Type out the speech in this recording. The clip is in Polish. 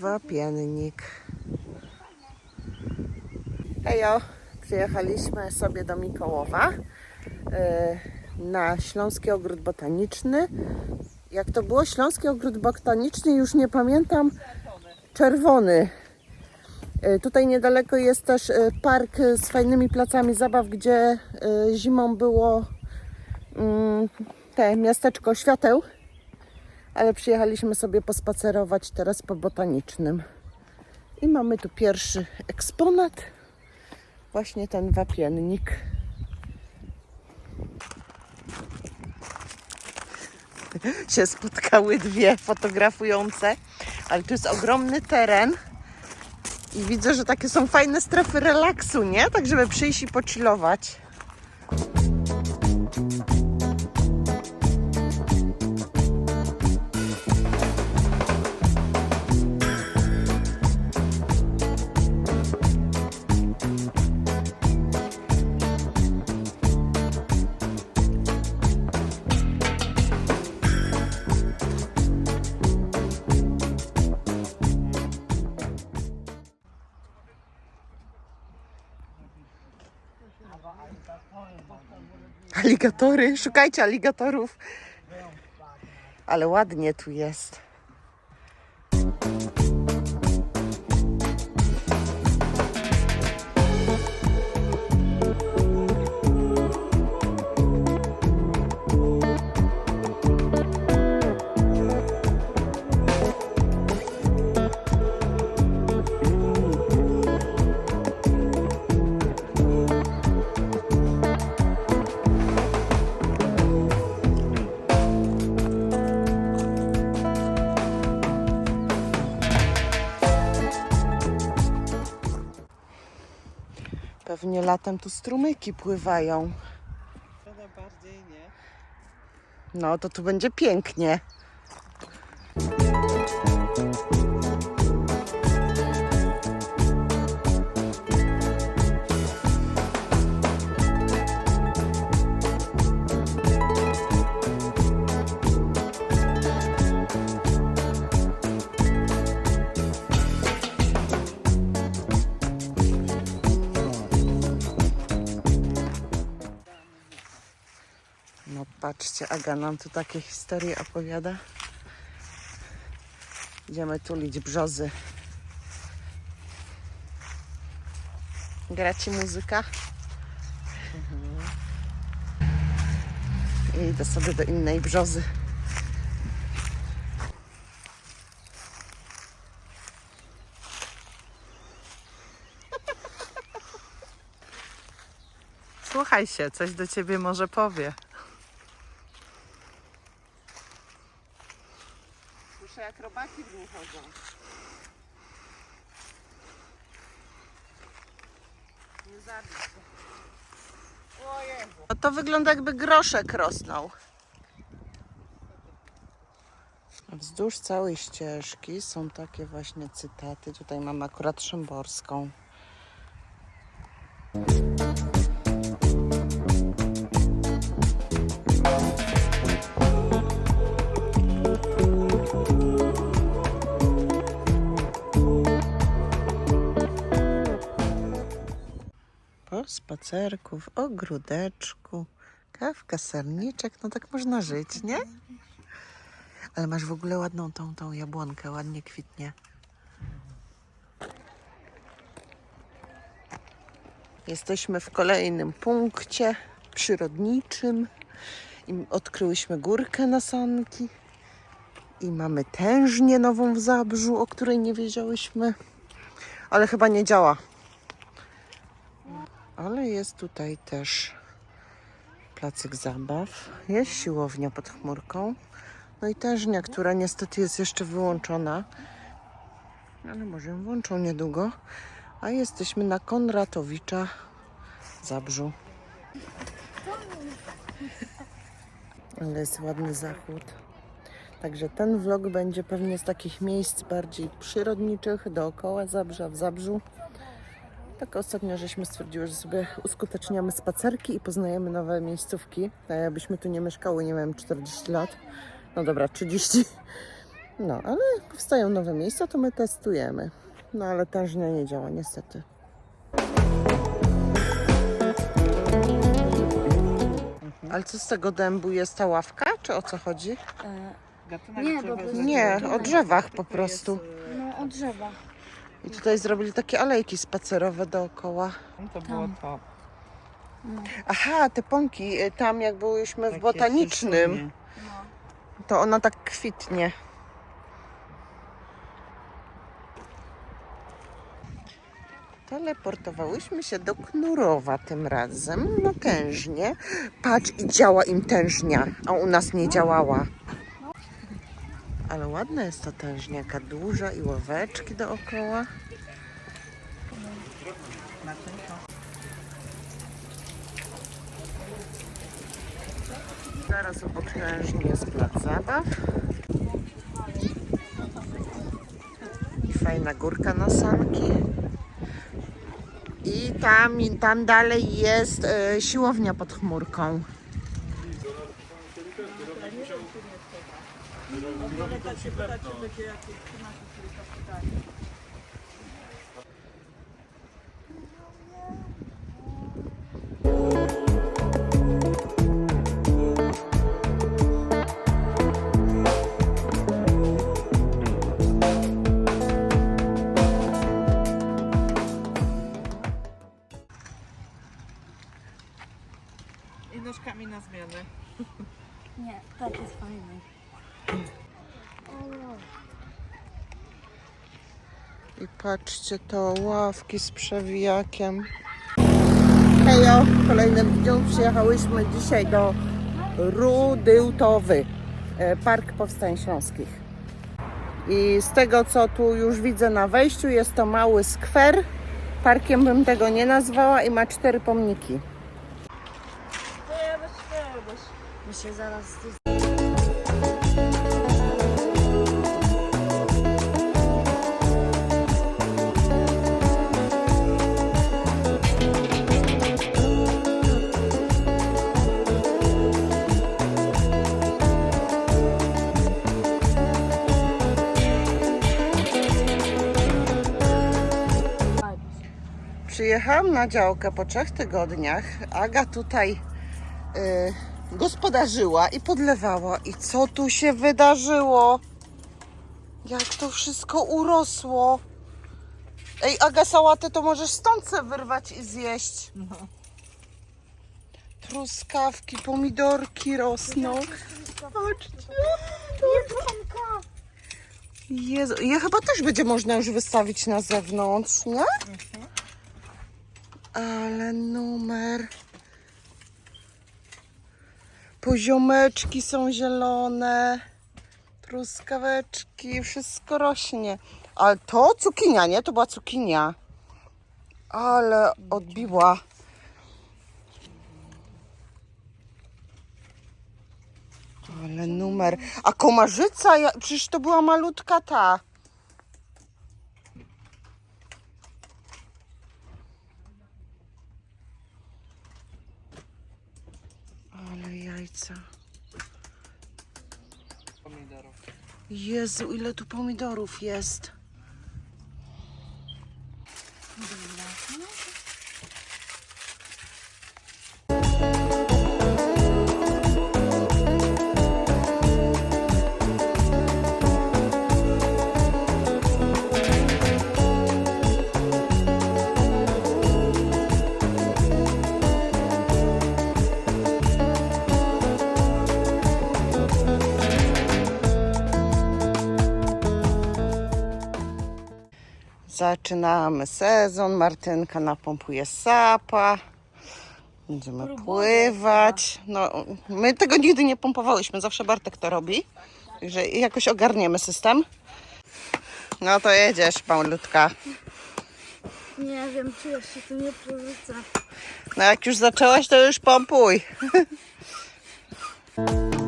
wapiennik. Hejo, przyjechaliśmy sobie do Mikołowa e, na Śląski Ogród Botaniczny. Jak to było? Śląski Ogród Botaniczny, już nie pamiętam. Czerwony. E, Tutaj niedaleko jest też e, park z fajnymi placami zabaw, gdzie zimą było mm, te miasteczko świateł. Ale przyjechaliśmy sobie pospacerować teraz po botanicznym. I mamy tu pierwszy eksponat. Właśnie ten wapiennik. się spotkały dwie fotografujące, ale tu jest ogromny teren i widzę, że takie są fajne strefy relaksu, nie? Tak, żeby przyjść i pochillować. Aligatory, szukajcie aligatorów. Ale ładnie tu jest. Pewnie latem tu strumyki pływają. Szkoda bardziej nie. No to tu będzie pięknie. Patrzcie, Aga nam tu takie historie opowiada. Idziemy tulić brzozy. Gra ci muzyka? I idę sobie do innej brzozy. Słuchaj się, coś do ciebie może powie. No to wygląda jakby groszek rosnął. Wzdłuż całej ścieżki są takie właśnie cytaty. Tutaj mamy akurat Szymborską. Spacerku w ogródeczku, kawka, serniczek, no tak można żyć, nie? Ale masz w ogóle ładną tą, tą jabłonkę, ładnie kwitnie. Jesteśmy w kolejnym punkcie przyrodniczym i odkryłyśmy górkę na sanki i mamy tężnię nową w Zabrzu, o której nie wiedziałyśmy, ale chyba nie działa. Ale jest tutaj też placyk zabaw, jest siłownia pod chmurką, no i tężnia, która niestety jest jeszcze wyłączona, ale może ją włączą niedługo, a jesteśmy na Konratowicza Zabrzu. Ale jest ładny zachód. Także ten vlog będzie pewnie z takich miejsc bardziej przyrodniczych dookoła Zabrza, w Zabrzu. Tak ostatnio żeśmy stwierdziły, że sobie uskuteczniamy spacerki i poznajemy nowe miejscówki. A jakbyśmy tu nie mieszkały, nie wiem, 40 lat. No dobra, 30. No, ale powstają nowe miejsca, to my testujemy. No, ale tężnia nie działa, niestety. Ale co z tego dębu jest ta ławka, czy o co chodzi? E, Gatunek Nie, jest to- Nie, o drzewach po prostu. Jest, no od drzewa. I tutaj zrobili takie alejki spacerowe dookoła. e, to było Tam. to. No, Aha, te pąki, y, tam jak byłyśmy w Takie botanicznym, no. to ona tak kwitnie. Teleportowałyśmy się do Knurowa tym razem, na tężnie. Patrz, i działa im tężnia, a u nas nie działała. Ale ładna jest ta tężnia, jaka duża i ławeczki dookoła. Zaraz obok tężni jest plac zabaw. I fajna górka na sanki. I tam, i tam dalej jest e, siłownia pod chmurką. Ogólnie tak się wyraczy, że jak jest 13 kapitali. I patrzcie, to ławki z przewijakiem. Hejo, w kolejnym dniu przyjechałyśmy dzisiaj do Rudyłtowy, e, Park Powstań Śląskich. I z tego, co tu już widzę na wejściu, jest to mały skwer. Parkiem bym tego nie nazwała i ma cztery pomniki. My się zaraz... Przyjechałam na działkę po trzech tygodniach. Aga tutaj y, gospodarzyła i podlewała. I co tu się wydarzyło? Jak to wszystko urosło? Ej, Aga, sałatę to możesz stąd se wyrwać i zjeść. No. Truskawki, pomidorki rosną. Patrzcie. Jezu, je chyba też będzie można już wystawić na zewnątrz, nie? Ale numer. Poziomeczki są zielone. Truskaweczki, wszystko rośnie. Ale to cukinia, nie? To była cukinia. Ale odbiła. Ale numer. A komarzyca, przecież to była malutka ta. Jajca. Pomidorów. Jezu, ile tu pomidorów jest. Zaczynamy sezon. Martynka napompuje sapa. Będziemy pływać. No, my tego nigdy nie pompowałyśmy. Zawsze Bartek to robi. Także jakoś ogarniemy system. No to jedziesz, malutka. Nie wiem, czy jeszcze tu nie porzucę. No jak już zaczęłaś, to już pompuj.